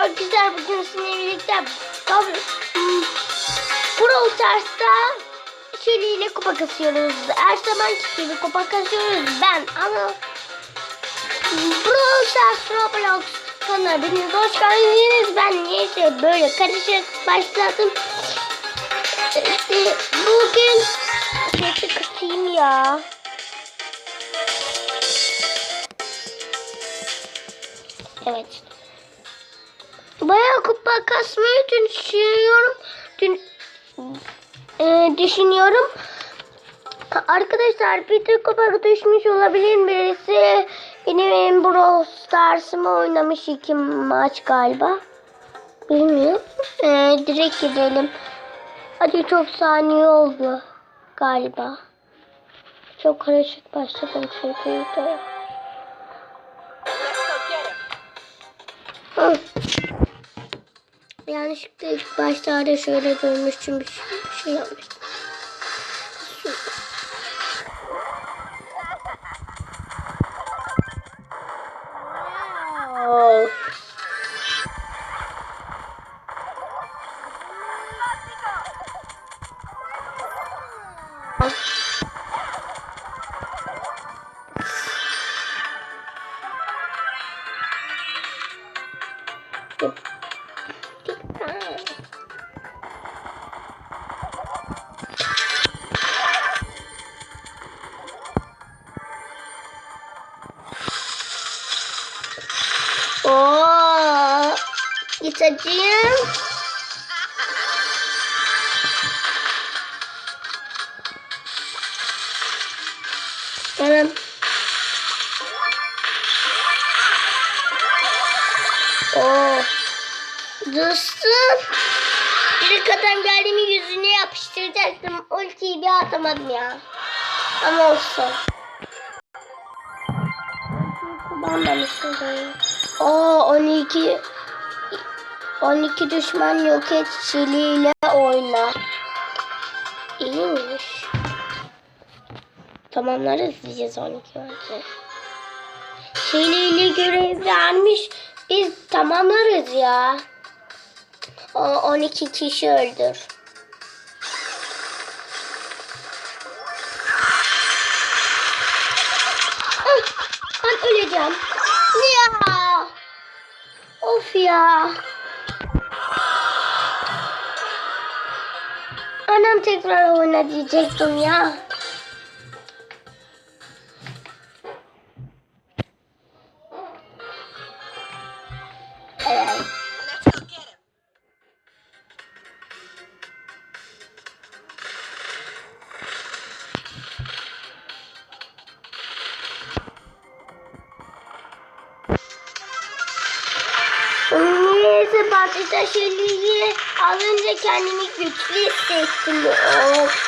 arkadaşlar bugün sizinle birlikte Brawl Stars'ta Shelly ile kupa kasıyoruz. Her zamanki gibi kupa kasıyoruz ben ama Brawl Stars Roblox kanalına hoş geldiniz. Ben niyeyse böyle karışık başladım. Bugün sesi kısayım ya. Evet. Kupa kasmayı düşünüyorum. Dün, e, düşünüyorum. Arkadaşlar tık kupa düşmüş olabilir birisi. Benim Brawl Stars'ımı oynamış iki maç galiba. Bilmiyorum. E, direkt gidelim. Hadi çok saniye oldu galiba. Çok karışık başladım çünkü videoya. Yanlışlıkla ilk başlarda şöyle dönmüştüm bir şey, bir şey yapmıştım. Gideceğim. Anam. Oo. Dostum. Bir kadar geldiğimi yüzüne yapıştıracaktım. Ultiyi bir atamadım ya. Ama olsun. Kullanmamışım. Oo 12 12 düşman yok et ile oyna. İyiymiş. Tamamlarız diyeceğiz 12 önce. ile görev vermiş. Biz tamamlarız ya. O 12 kişi öldür. Ah, Ben öleceğim. Ya. Of ya. Anam tekrar oyna diyecektim ya. Başta şeyleri alınca kendimi güçlü hissettim. Of.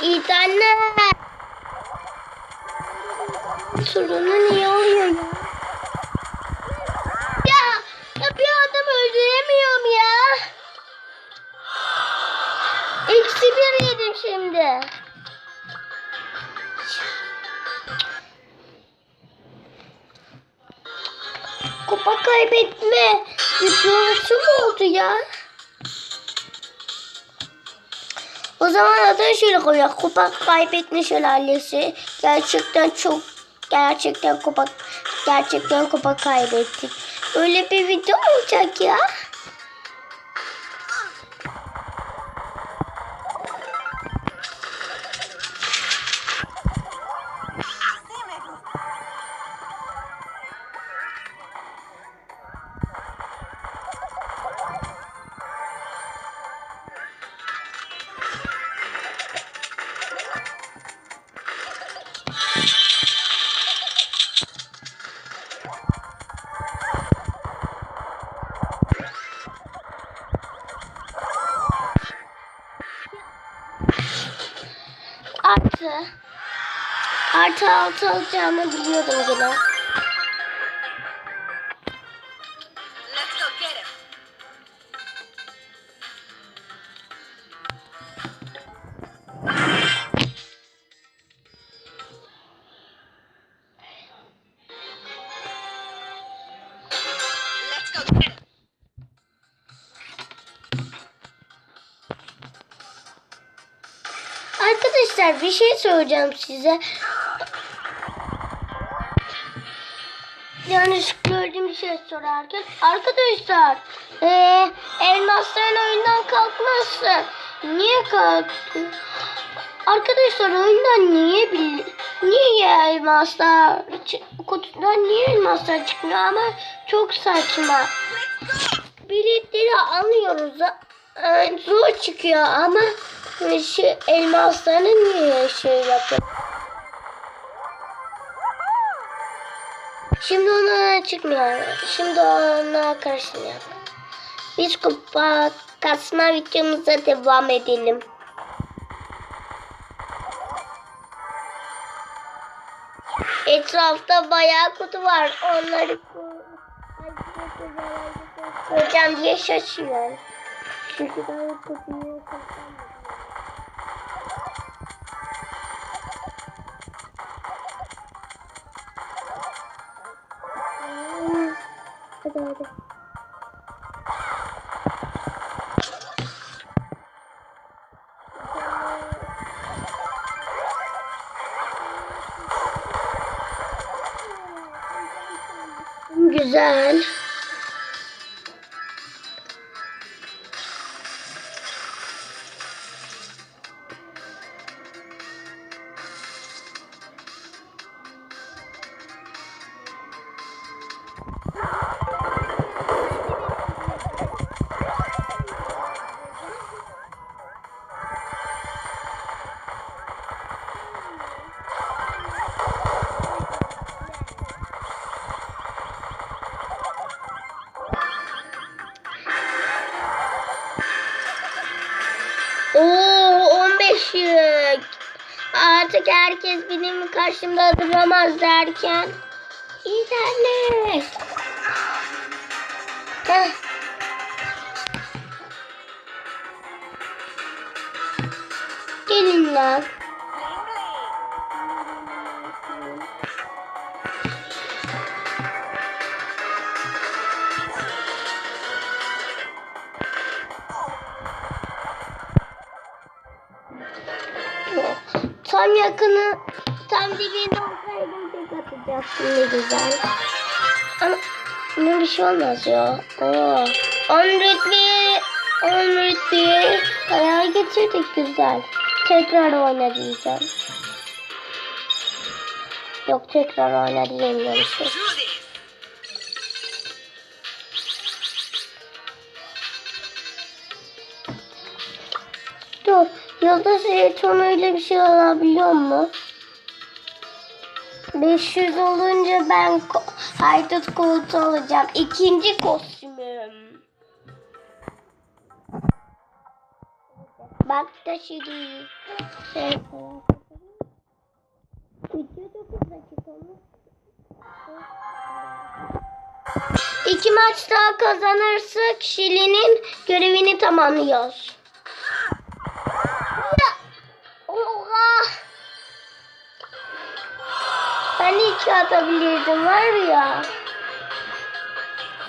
Ya internet. Sorunu niye oluyor ya? Ya, ya bir adam öldüremiyorum ya. Eksi bir yedim şimdi. Kupa kaybetme videosu mu oldu ya? Zaman adını şöyle koyuyor. Kupa kaybetme şelalesi. Gerçekten çok gerçekten kupa gerçekten kupa kaybettik. Öyle bir video olacak ya? Artı. Artı altı alacağımı biliyordum yine. Bir şey söyleyeceğim size. Yanlış gördüğüm bir şey sorarken. Arkadaşlar eee elmasların oyundan kalkması niye kalktı? Arkadaşlar oyundan niye bil niye elmaslar kutudan niye elmaslar çıkmıyor ama çok saçma. Biletleri alıyoruz. Ee, Zor çıkıyor ama şu elmaslarını niye şey yapıyor? Şimdi ona çıkmıyor. Şimdi ona karışmıyor. Biz kupa kasma videomuza devam edelim. Etrafta bayağı kutu var. Onları Hocam diye şaşıyor. Çünkü ben kutuyu Hadi. Güzel. Artık herkes benim karşımda duramaz derken. İlerle. Heh. Gelin lan. Dibinde olsaydım tek atacaktım ne güzel. Ama ne bir şey olmaz ya. Oo. 10 rütbe, 10 rütbe ayağa getirdik güzel. Tekrar oyna diyeceğim. Yok tekrar oyna diyemiyorum. Dur. Yıldız jetonuyla bir şey alabiliyor mu? 500 olunca ben ko- haydut koltuğu alacağım. İkinci kostümüm. Bak da şimdi. Şey, Video 9 dakika mı? İki maç daha kazanırsak Şili'nin görevini tamamlıyoruz. İki atabilirdim var ya.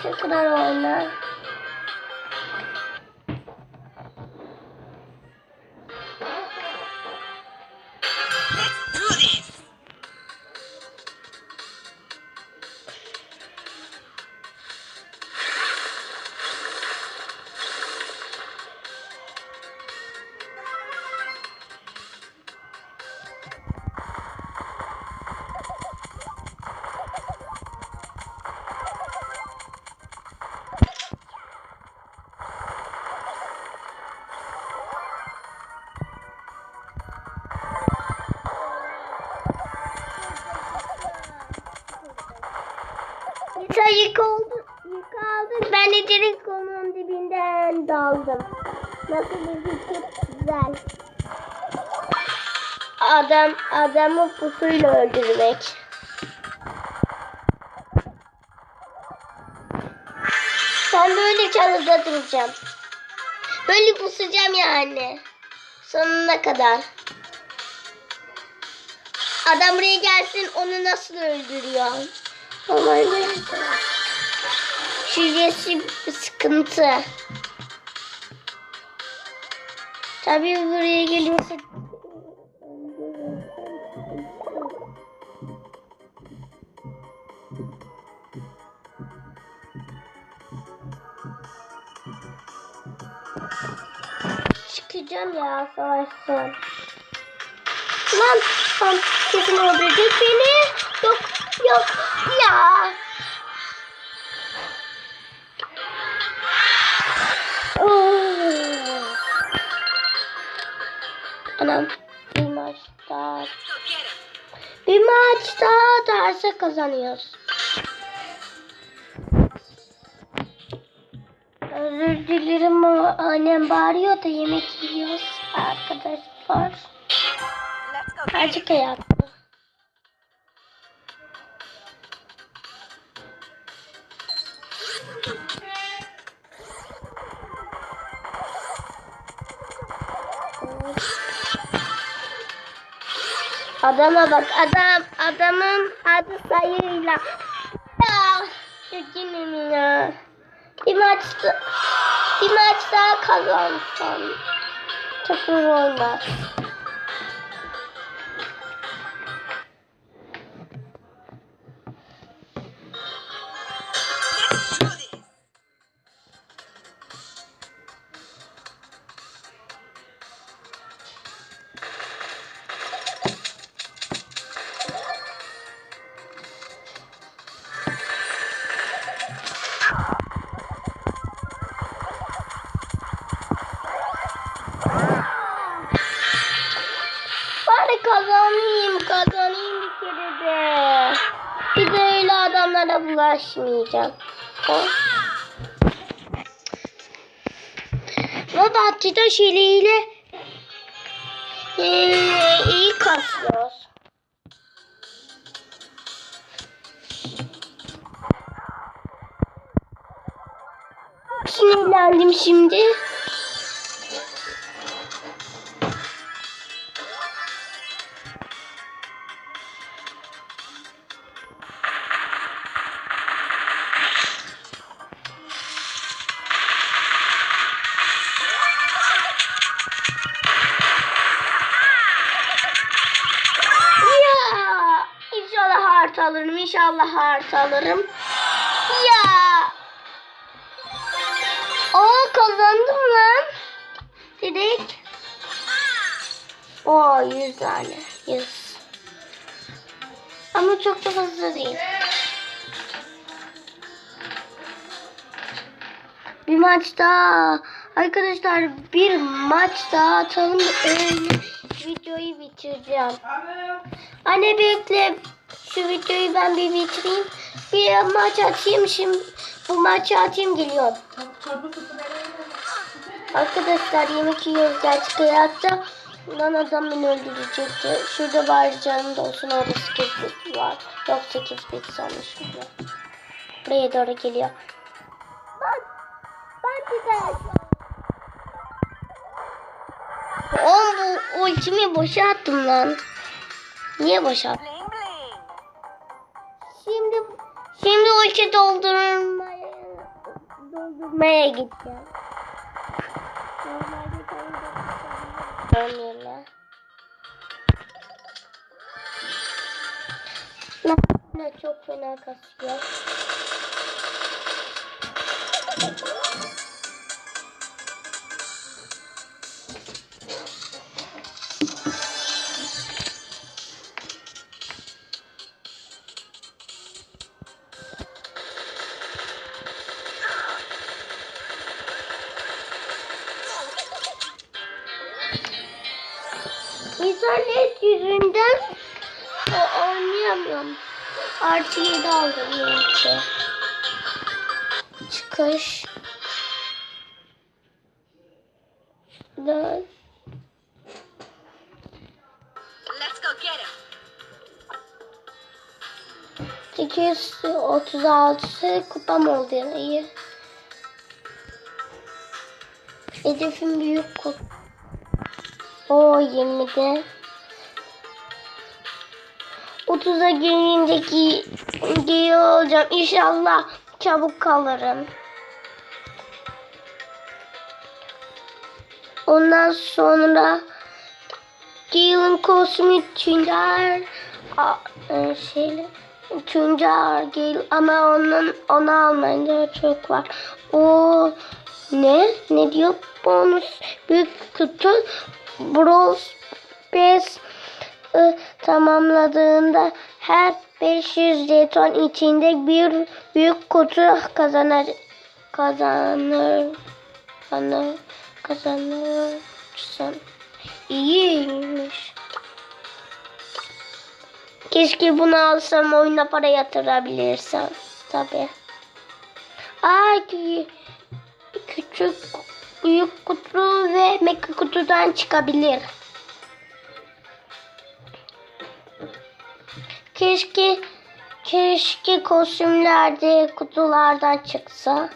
Tekrar oyna. Mesela yık oldu, yık aldık. Ben de direkt dibinden daldım. Nasıl bir fikir? Güzel. adam adamı pusuyla öldürmek. Ben böyle çalıda duracağım. Böyle pusacağım yani. Sonuna kadar. Adam buraya gelsin onu nasıl öldürüyor? Aman Şurası bir sıkıntı. Tabii buraya geliyorsa Çıkacağım ya savaştan. Lan lan kesin öldürecek beni. Yok yok ya. Oo. Anam bir maç daha. Bir maç daha derse kazanıyoruz. Özür dilerim ama annem bağırıyor da yemek yiyoruz arkadaşlar. Azıcık ayakta. Adama bak adam adamın adı sayıyla. Ya üzgünüm ya. Bir maçta bir maç daha kazansam. Çok iyi olmaz. O. Ve bahçede şeliyle ee, iyi kasıyoruz. Sinirlendim şimdi. İnşallah hart alırım. Ya. Aa kazandım lan. Direkt. Oo 100 tane. 100. Ama çok da fazla değil. Bir maç daha. Arkadaşlar bir maç daha atalım. Öyle videoyu bitireceğim. Anne bekle. Şu videoyu ben bir bitireyim. Bir maç atayım şimdi. Bu maçı atayım geliyorum. Arkadaşlar yemek yiyoruz gerçek hayatta. Lan adam beni öldürecekti. Şurada bari canım da olsun. Orada 8 bit var. Yok 8 bit sanmış. Buraya doğru geliyor. Lan. Ben güzel. Oğlum bu ultimi boşa attım lan. Niye boşa attım? Şimdi ulti doldurmaya doldurmaya gideceğim. Yerine. Ne çok fena kasıyor. İnternet yüzünden o, oynayamıyorum. Artı 7 aldım yönetici. Çıkış. Dön. Let's go get him. 236 kupam oldu yani iyi. Hedefim büyük kupa. O 20'de. 30'a gelince gi giy olacağım. İnşallah çabuk kalırım. Ondan sonra Gale'ın kostümü Tünder a- e, şeyle Tünder Gale ama onun onu almayınca çok var. O ne? Ne diyor? Bonus büyük kutu Brawl Pass ı, tamamladığında her 500 jeton içinde bir büyük kutu kazanır kazanır kazanır kazanırsın. İyiymiş. Keşke bunu alsam oyuna para yatırabilirsem. Tabi. Ay kü- küçük büyük kutu ve mega kutudan çıkabilir. Keşke keşke kostümlerde kutulardan çıksa.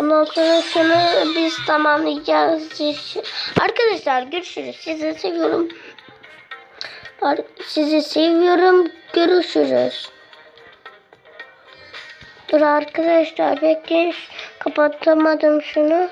Ondan sonra şunu biz tamamlayacağız. Arkadaşlar görüşürüz. Sizi seviyorum. Sizi seviyorum. Görüşürüz. Dur arkadaşlar bekleyin. Kapatamadım şunu.